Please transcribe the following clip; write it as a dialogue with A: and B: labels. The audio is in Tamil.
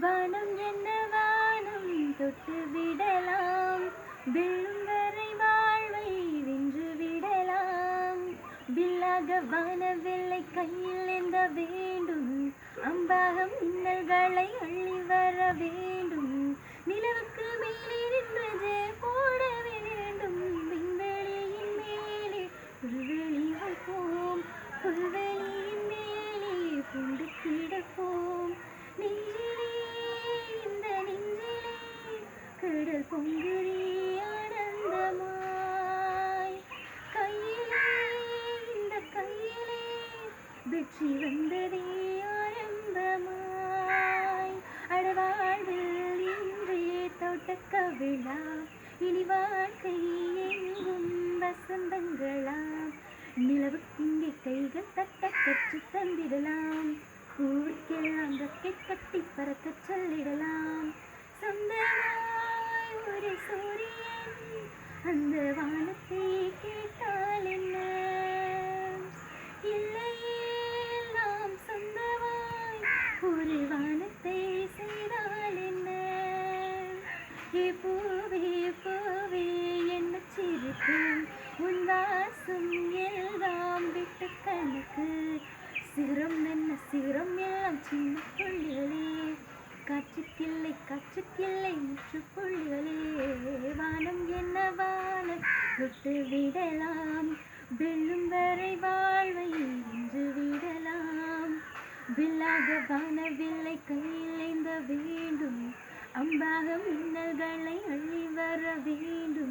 A: வானம் என்ன வானம் தொட்டு விடலாம். வெள்ளும் வரை வாழ்வை வென்று விடலாம். வில்லாக வானவில்லை கையில் எந்த வேண்டும். அம்பாகம் மின்னல்களை அள்ளி வர வேண்டும். நிலவுக்கு மேலே நின்று கடல் ஆனந்தமாய். கையிலே இந்த கையிலே வெற்றி வந்ததே ஆனந்தமாய். அடவாழ்வில் இன்றே தோட்டக்க விழா இனி வாழ்க்கை எங்கும் வசந்தங்களாம். நிலவு இங்கே கைகள் தட்ட கற்று தந்திடலாம். பூவுக்கெல்லாம் ரெக்கை கட்டி பறக்கச் சொல்லிடலாம். அந்த வானத்தை கேட்டால் என்ன இல்லையே எல்லாம் சொந்தமாய் ஒரு வானத்தை செய்தால் என்ன இப்போவே பூவே என்ன சிரிக்கும் உன் வாசம் எல்லாம் விட்டு கணக்கு சிரம் என்ன சிரம் எல்லாம் சின்ன புள்ளிகளே காற்றுக்கில்லை காற்றுக்கில்லை முற்று புள்ளிகளே வானம் என்ன தொட்டு விடலாம். வெல்லும் வரை வாழ்வை இன்று விடலாம். வில்லாக வானவில்லை கையில் வேண்டும். அம்பாக மின்னல்களை அள்ளி வர வேண்டும்.